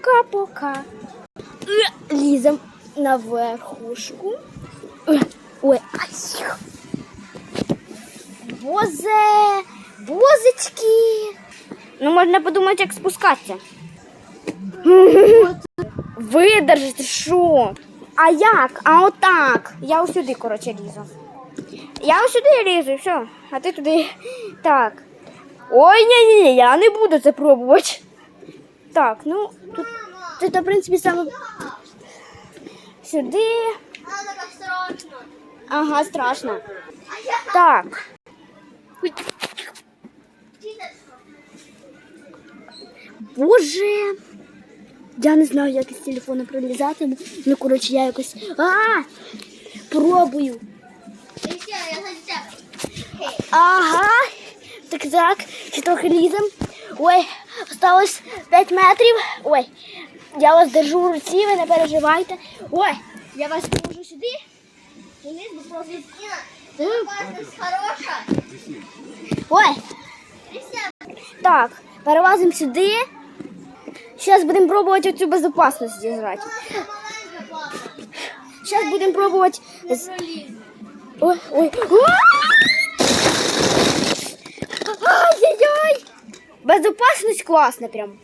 Пока-пока. Е, Лізем на верхушку. Е, Ой, ай. Бозе, бозочки. Ну, можна подумати, як спускатися. Видержите, що? А як? А отак. Я ось сюди, коротше, лізу. Я ось сюди лізу, все. А ти туди. Так. Ой, ні, я не буду це пробувати. Так, ну тут це, в принципі, саме сюди. Ага, страшно. Так. Боже. Я не знаю, як із телефону пролізати. Ну, коротше, я якось. А! Пробую. Ага. Так, так, ще трохи лізем. Ой, осталось 5 метрів. Ой, я вас держу в руці, ви не переживайте. Ой, я вас положу сюди. Хороша. Ой, так, перелазимо сюди. Зараз будемо пробувати цю безпечність зіграти. Зараз будемо пробувати. Ой, ой. Безопасність класна прям.